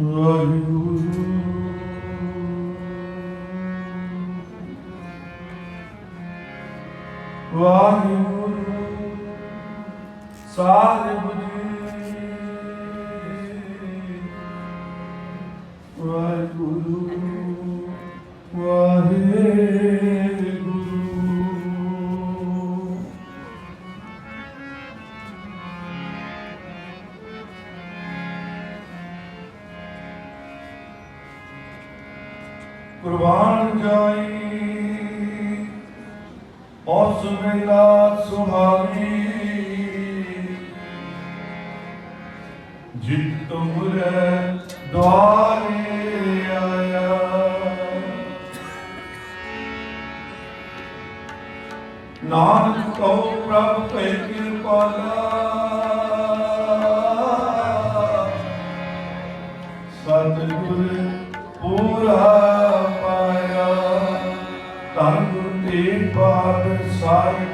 ਵਾਹਿਗੁਰੂ। ਵਾਹਿਗੁਰੂ ਨੂਰ ਦੁਆਰੇ ਆਇਆ। ਨਾਨਕ ਕਉ ਪ੍ਰਭ ਭੈ ਕਿਰਪਾਲਾ ਸਤਿਗੁਰ ਪੂਰਾ ਪਾਇਆ। ਤਨ ਗੁਰ ਤੇ ਪਾਦ ਸਾਹਿਬ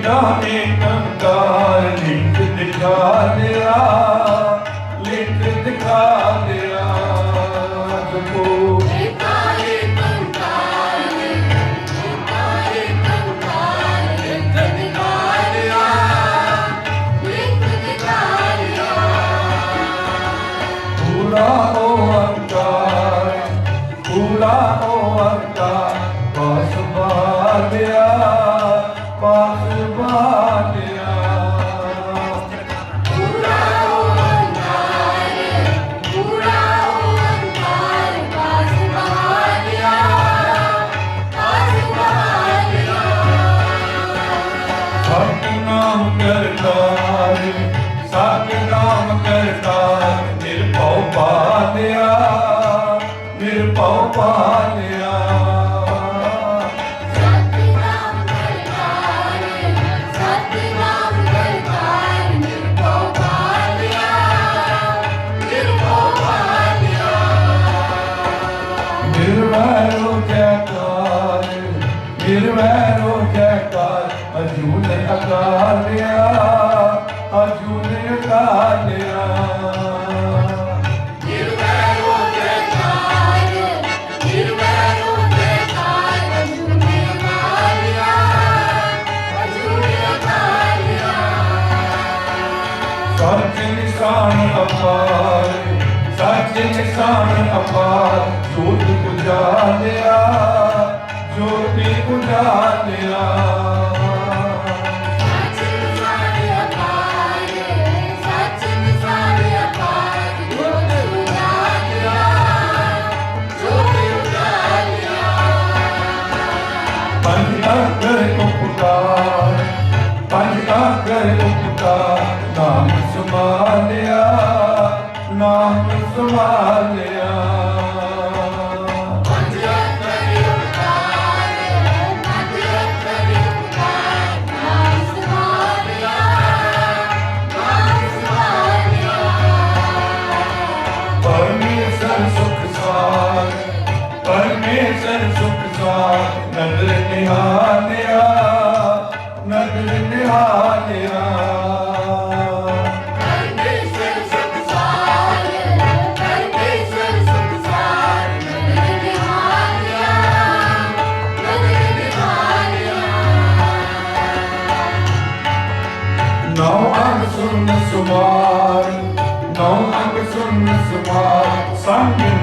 ਲਿਖਦਾ ਨੇ ਟੰਕਾਰ ਲਿਖ ਦਿਖਾ ਲਿਆ ਲਿਖ ਦਿਖਾ ਲਿਆ ਜਪੋ ਨਿਰਵੈਰੋ ਜੈਕਾਰ ਅਜੂਨ ਅਕਾਲਿਆ ਅਪਾਰ ਸੱਚ ਨਿਸ਼ਾਨ ਅਪਾਰ ਜੋਤ ਪੁਜਾ ਜੋਤੀ ਪੁਜਾ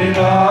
Krishna.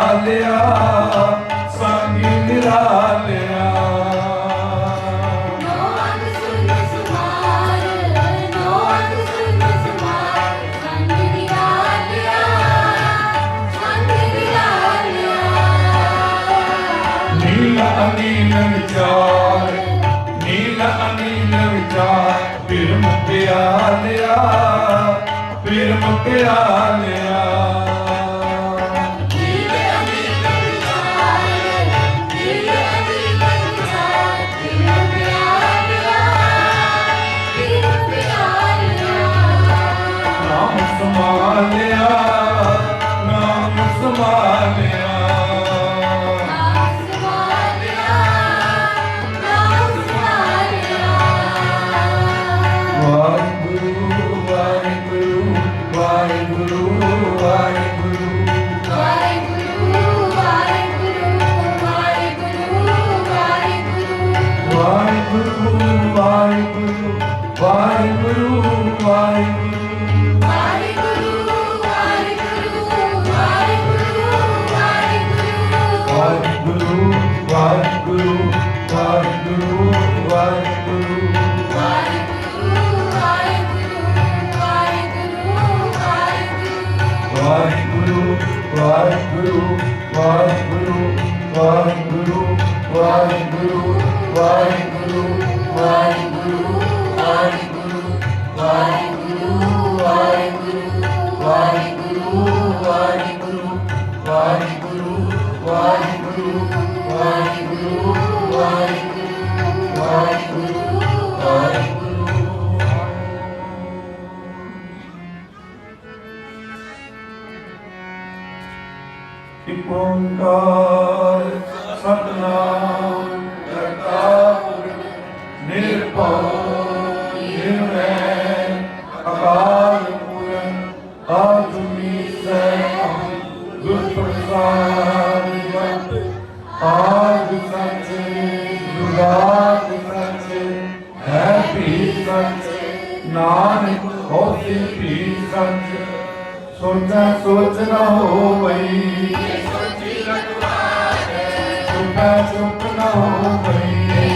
ਮੈਂ ਚੁੱਪ ਨਾ ਹੋ ਗਈ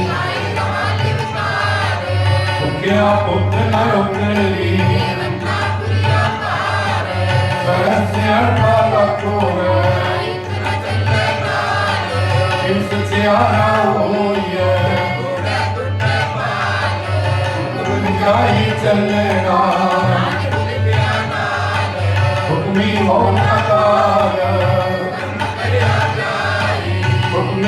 ਭੁੱਖਿਆ ਪੁੱਤ ਨਾ ਉਤਰੀ ਸਰਸਿਆ ਪਾਲਾ ਕੋਵੇ ਇਸ ਸਿਆਰਾ ਹੋਈਏ ਕਾਹੀ ਚੱਲੇਗਾ ਹੁਕਮੀ ਹੋਣਾ ਕਾਇਆ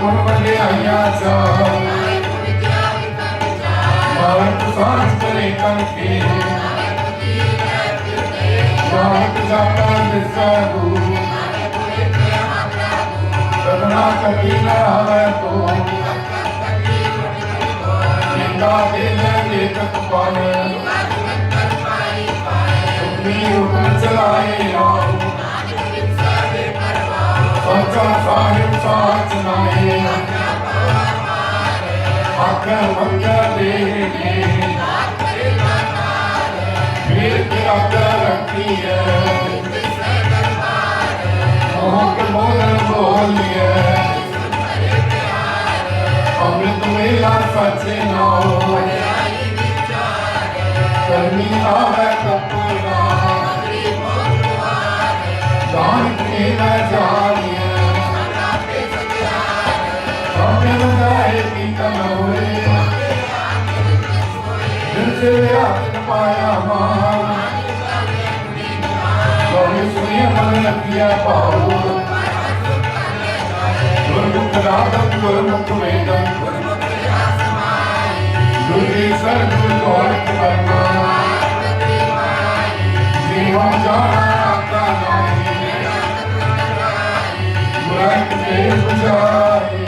गुण बने आया जा भारत स्वास्थ्य करे कंपी भारत जाता निसारू करना कभी ना हवे तो ज़िंदा दिल ये तक पाने तुम्हें हुक्म चलाए आओ ਸੱਚਾ ਸਾਹਿਬ ਸਾਚ ਨਾਏ ਆਖਰ ਮੰਗਾ ਦੇ ਕੇ ਵੀਰ ਕੀ ਆਦਰ ਰੱਖੀ ਹੈ ਮੋਹ ਕੇ ਮੋਹ ਬੋਲੀਏ ਅੰਮ੍ਰਿਤ ਮੇਲਾ ਸੱਚੇ ਨਾਮ ਕਰਮੀ ਆਵੇ ਕਪੂਰਾ ਸਿਆ ਪਾਇਆ ਮਾਂ ਕੋਈ ਸੁਣੀ ਮਨ ਲੱਗਿਆ ਪਾਉ ਗੁਰਮੁਖ ਰਾਧਮ ਗੁਰਮੁਖ ਵੇਦਮ ਗੁਰੇ ਸਰ ਗੁਰ ਕੋਲ ਕਰਮਾ ਜੀਵਾ ਜਾਣਾ ਆਤਾ ਨਾਹੀ ਗੁਰਾਂ ਤੇ ਪੁਜਾਰੀ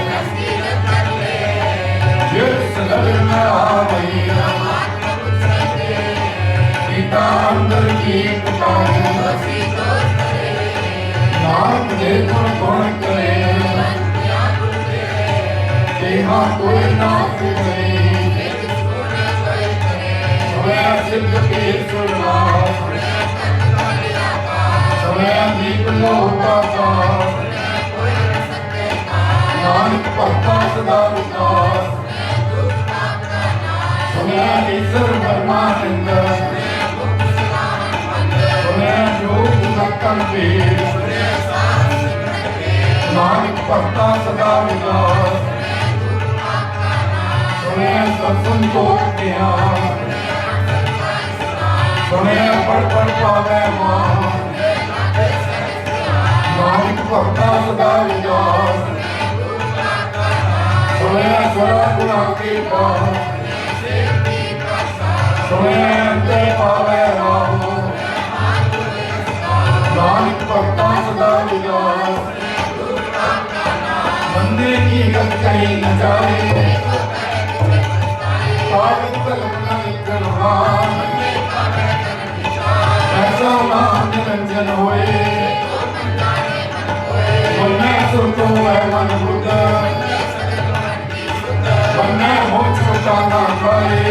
ਸਭਨਾ ਦੀਆਂ ਕਾਇ ਕਮਾਤਾ ਇਹ ਸਾਰੇ ਆਰ ਜਾ ਨਮਕ ਕੇ ਜਿਸ ਲਗਨ ਆਵਈ ਪਿਤਾ ਅੰਦਰ ਕੀ ਪੁਕਾਰੇ ਨਾਮ ਦੇ ਗੁਣ ਕੋਈ ਨਾ ਫਿਰੇ ਹੋਇਆ ਨਾਨਕ ਭਗਤਾ ਸਦਾ ਵਿਕਾਸ ਈਸ਼ਰ ਪਰਮਾਨੰਦ ਹੋਇਆ ਜੋਗ ਨਕਨ ਵੀ ਨਾਨਕ ਭਗਤਾ ਸਦਾ ਵਿਕਾਸ ਸੁਣਿਆ ਸਤਸੰਗ ਕੋ ਸੁਣਿਆ ਪੜ ਪੜ ਪਾਵੇ ਮਾਂ ਨਾਨਕ ਭਗਤਾ ਸਦਾ ਵਿਕਾਸ ਸੁਣਿਆ ਸਰਾ ਗੁਣਾ ਕੀ ਪਾ ਬੰਦੇ ਕੀ ਗੱਲ ਕਹੀ ਨ ਜਾਏ ਪਾਵਿਤ ਕਲਮਨਾ ਨਿਕਲਵਾਨ ਐਸਾ ਨਾਮ ਨਿਰੰਜਨ ਹੋਏ। ਬੰਨੇ ਸੁਰਤੋ ਹੈ ਮਨ ਬੁੱਧ। ਬੰਨਾ ਹੋ ਛੋਟਾ ਨਾ ਪਾਏ।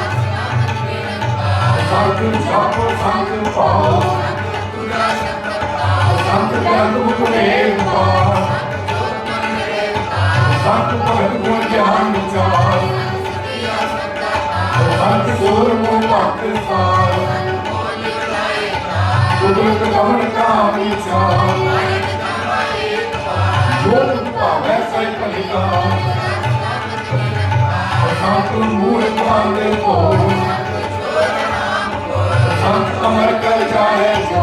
ਕੌਣ ਕਾਮੀ ਚਾਹ ਲੋਕ ਭਾਵੈ ਸਈ ਕਲੀਗਾ ਸੰਤ ਜਪ ਸੰਤ ਪਾਉ ਸੰਤ ਜਨ ਮੁਕਰੇ ਪਾ ਸੰਤ ਭਗਤ ਗੁਣ ਗਿਆਨ ਵਿਚਾਰ ਸੰਤ ਸੂਰ ਮੋਹ ਭਗਤ ਸਾਰ ਗੁਰਤ ਕੌਣ ਕਾਮੀ ਚਾਹ ਲੋਕ ਭਾਵੈ ਸਈ ਕਲੀਗਾ ਸੰਤ ਮੂਲ ਪਾਉਂਦੇ ਕੋ ਸੰਤ ਅਮਰ ਕਰ ਜਾਏ ਜੋ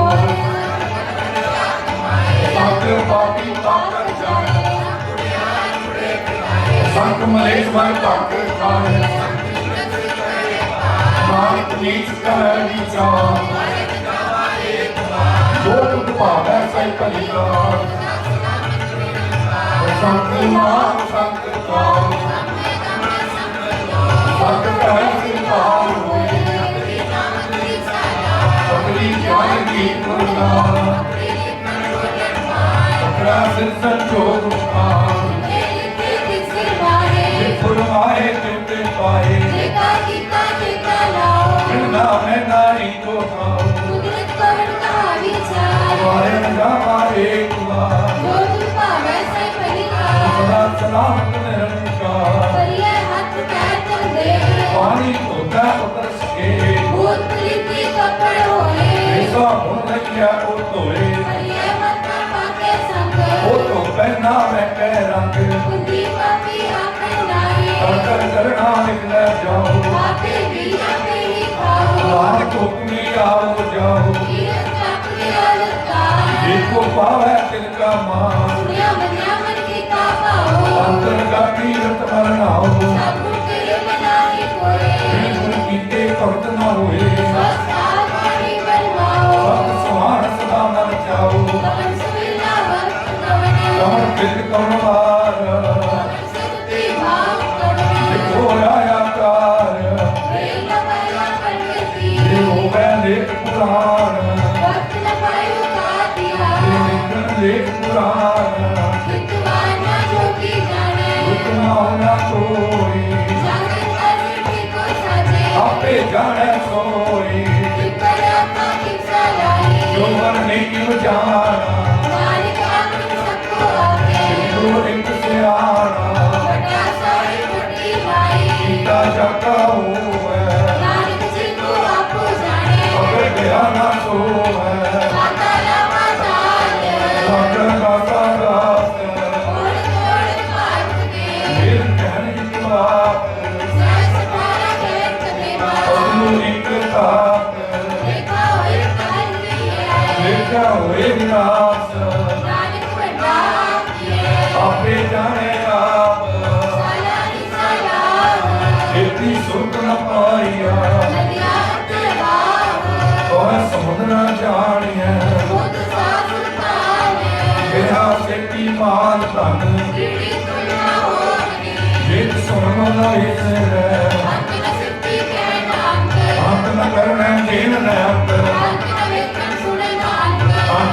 ਸੰਤ ਪਾਪੀ ਤਾਕਰ ਜਾਏ ਸੰਤ ਮਲੇਸ਼ ਮਨ ਤੱਕ ਖਾਏ ਨਾਨਕ ਨੀਚ ਕਰ ਵਿਚਾਰ ਲੋਕ ਭਾਵੈ ਸਈ ਕਲੀਗਾ ਸੰਤ ਮਾਨ ਸੰਤ ਕਾਮ ਸੰਤ ਕਹਿ ਸਿਰਕਾਰ ਗਿਆਨ ਕੀ ਪੁਰਨਾ ਅਕਰਾ ਸਿਰ ਸੰਜੋਗ ਪਾਨ ਪੁਰ ਆਏ ਤੇ ਪਾਇਆ ਉਹ ਧੋਏ। ਹਰੀਏ ਮੱਥਾ ਪਾ ਕੇ ਸੰਗ। ਉਹ ਤੋਂ ਪਹਿਨਾ ਮੈਂ ਕਹਿ ਰੰਗ। ਬੁੱਧੀ ਪਾਪੀ ਆਖੇ ਨਾਏ ਕਰ ਕਰਣਾ ਨਿਕਲ ਜਾਓ। ਆਪੇ ਵੀ ਆਪੇ ਹੀ ਖਾਓ। ਵਾਹ ਕੋਪਨੀ ਆਓ ਜਾਓ। ਕੀਰਤ ਕਾਪੀ ਅਲਤਾ ਦੇਖੋ ਪਾਵੇ ਤਿਲ ਕਾ ਮਾਂ ਸੁਨਿਆ ਬਨਿਆ ਮਨ ਕੀ ਕਾ ਪਾਓ ਅੰਦਰ ਕਾ ਕੀਰਤ ਮਰਨਾਓ ਸਭ ਤੇਰੇ ਬਣਾ ਕੇ ਕੋਏ ਕੀਤੇ ਭਗਤ ਨਾ ਹੋਏ ਸਭ Namah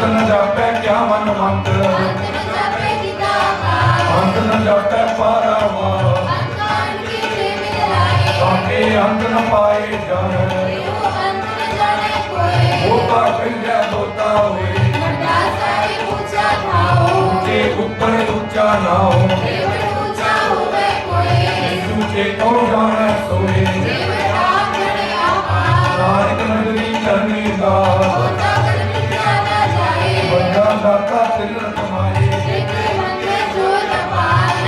ਨ ਜਾਪੈ ਅੰਤ ਨ ਪਾਏ ਜਾਣ ਇਹੋ ਅੰਤ ਕਹਿੰਦਾ ਹੋਤਾ ਹੋਏ ਵੱਡਾ ਸਾਈ ਉੱਚਾ ਥਾਓ ਤੇ ਉੱਪਰ ਉੱਚਾ ਨਾ ਉੱਚੇ ਕੌਣ ਜਾਣੈ ਸੋਏ ਨਾਨਕ ਨਗਰੀ ਕਰਨੀ ਦਾ। ਵੱਡਾ ਦਾਤਾ ਤਿਲਨ ਕਮਾਏ।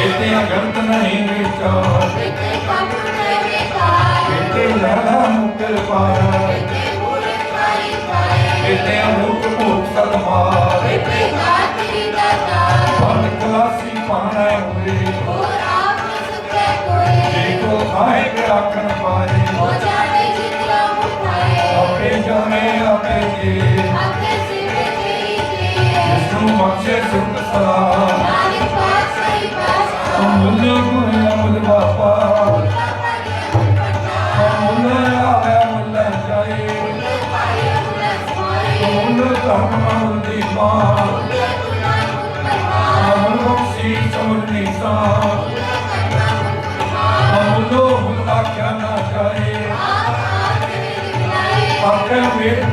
ਇਤੇ ਅਗੰਤ ਨਹੀਂ ਵਿਚਾਰ। ਇਤੇ ਲੜਾ ਮੁਕਰ ਪਾਇਆ ਇਤੇ ਅਮੁਕ ਭੂਖ ਸਦਮਾਰ ਦੇਖੇ ਗਾਤਰੀ ਦਾਤਾ। ਮਨ ਕਲਾਸੀ ਪਾਣਾ ਹੋਏ ਕੋਏ ਦੇਖੋ ਖਾਏ ਕੇ ਆਖਣ ਪਾਏ ਹੋ ਜਾਣੇ ਜਿਤਨਾ ਮੁਠਾਏ ਆਪੇ ਜਾਣੇ ਆਪੇ ਦੇ ਆਕੇ ਸਿਵੇ ਤੇਰੀ ਤੇ ਜਿਸਨੂੰ ਬਖਸ਼ੇ ਸੁਖ ਸਲਾਹ ਨਾਨਕ ਪਾਸ ਸਹੀ ਪਾਸ ਅਮੁੱਲ ਗੁਣ ਅਮੁੱਲ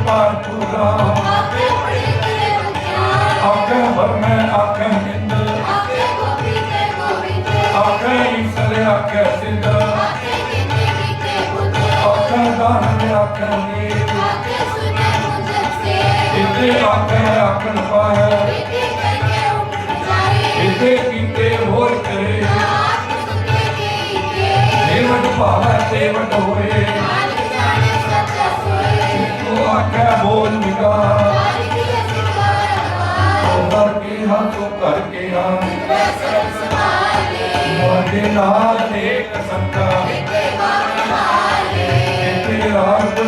ਪੂਰਾ ਆਪੇ ਪੜੇ ਤੇਰੇ ਬਚਾਨ ਆਖੇ ਵਰਮੈ ਆਖੇ ਨਿੰਦ ਆਪੇ ਗੋਪੀ ਤੇ ਗੋਬਿੰਦ ਆਖੇ ਈਸਰ ਆਖੇ ਸਿੱਧ ਆਪੇ ਕੀਤੇ ਕੀਤੇ ਬੁੱਧ ਆਖੇ ਦਾਨ ਆਖੇ ਨੀਤ ਆਪੇ ਸੁਨੇ ਮੁਝਤ ਸੇ ਇਤੇ ਆਖੇ ਆਖਣ ਪਾਏ ਇਤੇ ਕਰਕੇ ਉਠ ਜਾਏ ਇਤੇ ਕੀਤੇ ਹੋਰ ਕਰੇ ਆਪ ਸੁਨੇ ਕੇ ਇਤੇ ਦੇਵਟ ਭਾਵੈ ਦੇਵਟ ਹੋਏ। ਨਾਨਕ ਜਾਣੇ ਸੱਚਾ ਸੋਏ ਤੂੰ ਆਖੇ ਬੋਲ ਨਿਗਾਹ ਨਾਨਕ ਦੀ ਸਿਕਾਰ ਕਰ ਕੇ ਹਾਂ ਤੂੰ ਕਰ ਕੇ ਹਾਂ ਮੈਂ ਸਰਬ ਸਮਾਲੇ ਮੋਢੇ ਨਾਲ ਨੇਕ ਸੰਤਾ ਇਤੇ ਬਾਣ ਹਾਰੇ ਇਤੇ ਰਾਗ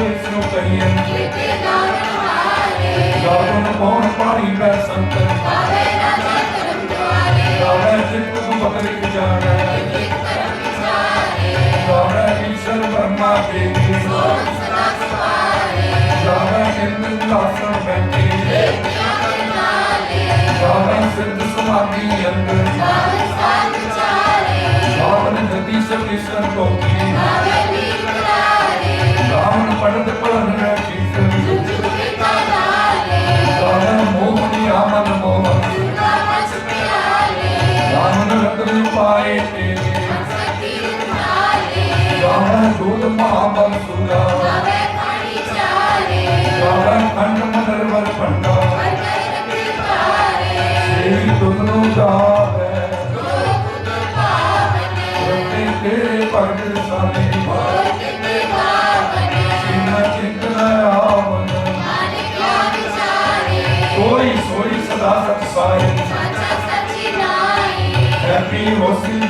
ਸਿੰਘ ਲਾਸਣ ਬੈਠੇ ਦੇਖਿਆ ਕਰਨਾਲੇ ਬਾਬਾ ਸਿੱਧ ਸਮਾਧੀ ਅੰਦਰ ਬਾਬਾ ਸਾਧ ਚਾਰੇ ਬਾਬਾ ਨਦੀ ਸ੍ਰਿਸ਼ਨ ਟੋਕੀ ਬਾਬਾ ਦੀ ਕਰਾਰੇ ਬਾਬਾ ਪੜਤ ਪੜਨ ਕੀਤ ਜੁਗ ਕੀਤਾ ਨਾਲੇ ਬਾਬਾ ਮੋਹਨੀ ਆਮਨ ਮੋਹਨ ਸੁਨਾ ਮਚ ਪਿਆਲੇ ਬਾਬਾ ਰਤਨ ਪਾਏ ਤੇਰੇ ਸਤੀ ਨਾਲੇ ਬਾਬਾ ਦੂਤ ਮਹਾਬੰਸੁਰਾ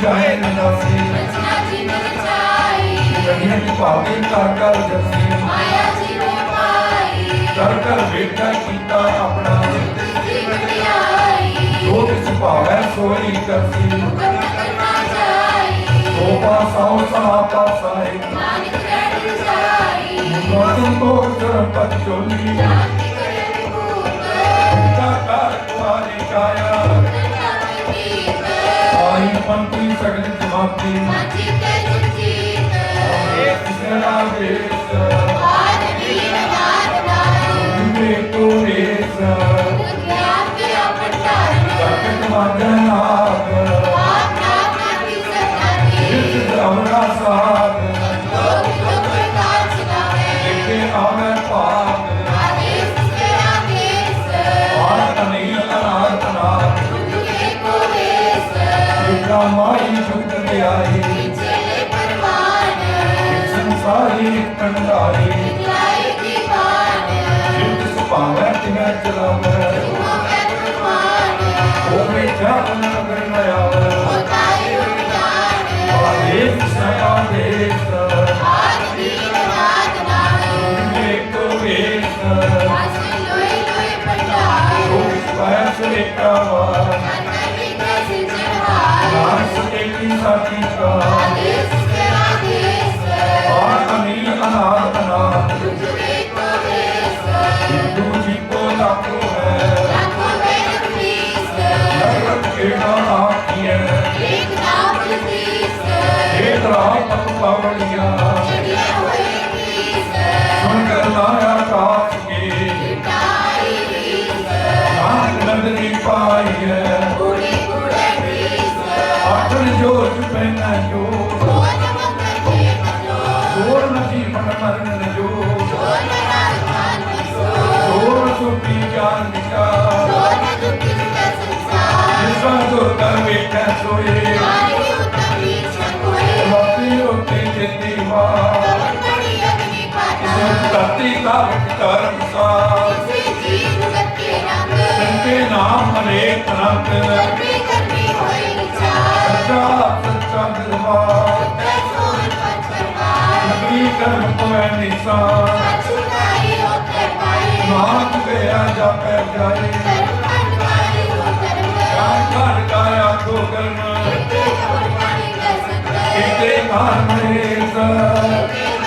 ਜਾਏ ਨਦਾਸੀ ਰਚਨਾ ਜੀ ਚਾਈ ਦੁਨੀਆ ਦੀ ਭਾਵੇਂ ਕਰ ਕਰ ਜਸੀ ਮਾਇਆ ਜੀ ਨੇ ਪਾਈ। ਕਰ ਕਰ ਵੇਖਿਆ ਕੀਤਾ ਆਪਣਾ। ਜੀ ਵਡਿਆਈ ਜੋ ਕਿਸ ਭਾਵੈ ਸੋਈ ਕਰਸੀ। ਹੁਕਮ ਕਰਨਾ ਜਾਈ ਸੋ ਪਾਸਾਉ ਸਾ ਪਾਸਾਏ ਨਾਨਕ ਰਹਿ ਜਾਈ। ਮਨ ਤੋਂ ਜਨ ਪਤ ਚੋਲੀ ਸ਼ਾਂਤੀ ਕਰੇ ਭੂਤ ਕਾ ਕਰ ਕੁਆਰੀ ਕਾਇਆ। ਪੰਤੀ ਸਗਲ ਜਮਾਤੀ ਮਾਜੀ ਤੇ ਜੀਤ। ਏਕ ਸਰਾ ਵੇਸ ਆਦ ਵੀਰ ਨਾਦ ਨਾਮ ਮੇ ਤੋ ਏਸ ਗਿਆਨ ਕੇ ਆਪਟਾਰਨ ਕਟ ਮਗਨ ਆਪ ਆਪ ਨਾਮ ਕੀ ਸਤਾਤੀ ਜਿਸ ਦਰਮਨਾ ਸਾਧ ਇਕਾ ਮਾਈ ਜੁਗਤ ਆਈ ਚਲੇ ਪਰਵਾਨ। ਸੰਸਾਰੀ ਕੰਡਾਰੀ ਵਿਦਿਆਈ ਦੀਵਾਨ ਜਿਤ ਸੁਭਾਵੈ ਤਿਨੈ ਚਲਾਵੈ। ਮੈਂ ਪਰਵਾਨ ਹੋਵੇ ਜਾਨ ਨਗਰ ਨ ਆਵੈ। ਹੋਤਾਈ ਉਡਾਨ ਆਦੇਸ ਸਆਦੇਸ ਆਦ ਤਪ ਪਾਵਲੀਆਂ ਹੋਏ ਕੀਸ ਸੁਣ ਕਰ ਲਾਇਆ ਕਾਸ ਕੇ। ਟਾਈ ਰੀਸ ਨਾਨਕ ਨੰਦਨੀ ਪਾਈਐ ਕੁੜੀ ਕੁੜੇ ਰੀਸ ਆਖਣ ਜੋਤ ਪੈਨਾ ਜੋ। ਕੋਨ ਮੰਗਲ ਦੇ ਜੋ ਹੋਰ ਨਦੀ ਮਨ ਮਰਨ ਜੋ। ਕੋਨ ਰਾਜਮਾਨ ਸੋ ਹੋਰ ਸੁਪੀ ਜਾਨ ਵਿਚਾਰ ਕੋਨ ਦੁਖੀ ਦਾ ਸੰਸਾਰ ਜਿਸਾ ਦੁਰ ਕਰ ਵੇਖੈ ਸੋਏ। ਆਈ ਧਰਤੀ ਦਾ ਕਰਮ ਸਾਰ ਕਿਸੇ ਜੀਵ ਗੱਤੇ ਰੰਗ ਸੰਕੇ ਨਾਮ ਅਨੇਕ ਰੰਗ ਕਰਮੀ ਕਰਮੀ ਹੋਏ ਵਿਚਾਰ ਸੱਚਾ ਸੱਚਾ ਦਰਬਾਰ ਸੋਨ ਪਤ ਪਰਵਾਰ ਨਬੀ ਕਰਮ ਕੋਇ ਨਿਸਾਨ ਅਛੁਨਾਈ ਹੋਤੇ ਪਾਏ ਨਾਮ ਗਿਆ ਜਾਪੈ ਜਾਏ ਕਰਮ ਕੰਡ ਵਾਲੀ ਹੋ ਕਰਮ ਕਾਨ ਘਰ ਕਾਇਆ ਕੋ ਕਰਮ ਤੇ ਕੋਣ ਪਾਣੀ ਕਰ ਸਕਦਾ ਕੀਤੇ ਘਰ ਮਰੇਸ ਤੇ ਮਨ ਮੇ ਹਾਲ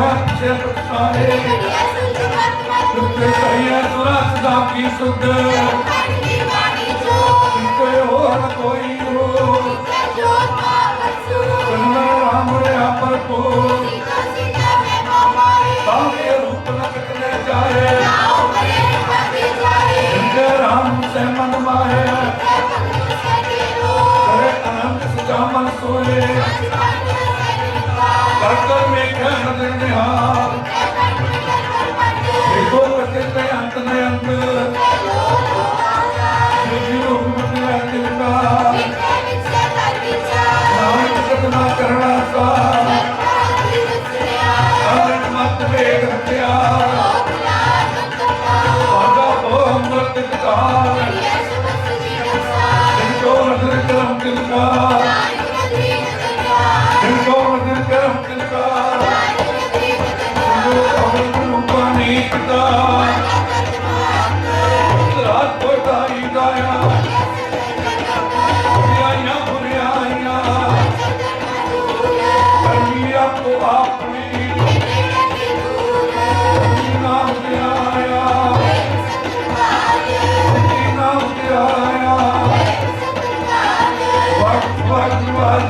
ਜਾਏ ਕੋ ਕਹ ਪਿਛੇ ਸੁਰਤ ਦਾ ਕੀ ਸੁਧ ਕਿਤੇ ਹੋਰ ਕੋਈ ਹੋ ਤੇ ਕੰਨਾ ਰਾਮ ਰਿਆ ਪਰ ਕੋ ਸੀਤਾ ਰੂਪ ਨ ਕਤਨੇ ਜਾਏ ਜਿੰਦੇ ਰਾਮ ਸੇ ਮਨ ਮਾਏ ਕਰੇ ਅਨੰਤ ਸੁਜਾ ਸੋਏ ਅਜਵਾਨ ਸੇ ਨਿਕਾ ਨਿਹਾਲ ਦੇਖੋ ਕਤੇ ਤੇ ਅੰਤ ਨ ਅੰਤ। ਆਇਆ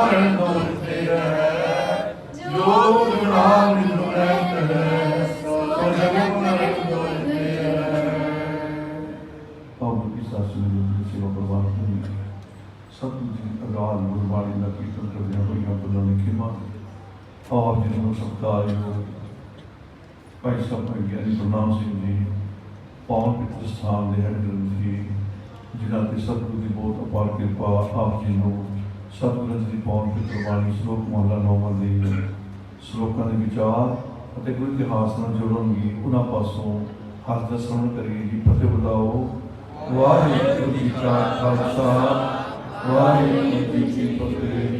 ਮਰਨ ਦੋਇ ਤੇਰੈ ਜੋ ਗੁਰੂ ਨਾਮ ਗੁਣੈ ਧਰੈ ਸੋ ਜਨਮ ਮਰਨ ਦੋਇ ਤੇਰੈ ਆਪ ਕੀ ਸਾਸ ਨੂੰ ਸੇਵਾ ਪ੍ਰਵਾਨ ਹੋਈ ਸਤਿਗੁਰੂ ਜੀ ਅਗਾਲ ਗੁਰਬਾਣੀ ਦਾ ਕੀਰਤਨ ਕਰਦਿਆਂ ਹੋਈਆਂ ਬੁੱਲਾਂ ਨੇ ਖਿਮਾ ਆਪ ਜੀ ਨੂੰ ਸਤਿਕਾਰਯੋਗ ਭਾਈ ਸਾਹਿਬ ਭਾਈ ਗਿਆਨੀ ਗੁਰਨਾਮ ਸਿੰਘ ਜੀ ਪੌਣ ਪਿਤਰ ਸਥਾਨ ਦੇ ਹੈਡ ਜੀ ਜਿਨ੍ਹਾਂ ਤੇ ਸਤਿਗੁਰੂ ਦੀ ਬਹੁਤ ਅਪਾਰ ਕਿਰਪਾ ਆਪ ਜੀ ਨੂੰ ਸਤਿਗੁਰੂ ਜੀ ਦੀ ਪੌਣ ਪਿਤਰ ਬਾਣੀ ਸ਼ਲੋਕ ਮਹਲਾ ਨੌਵਾਂ ਦੇ ਸ਼ਲੋਕਾਂ ਦੇ ਵਿਚਾਰ ਅਤੇ ਗੁਰੂ ਇਤਿਹਾਸ ਨਾਲ ਜੁੜਨਗੇ, ਉਹਨਾਂ ਪਾਸੋਂ ਹੱਥ ਦਾ ਸਰਵਣ ਕਰੀਏ ਜੀ, ਫਤਿਹ ਬੁਲਾਓ ਵਾਹਿਗੁਰੂ ਜੀ ਕਾ ਖਾਲਸਾ, ਵਾਹਿਗੁਰੂ ਜੀ ਕੀ ਫਤਿਹ।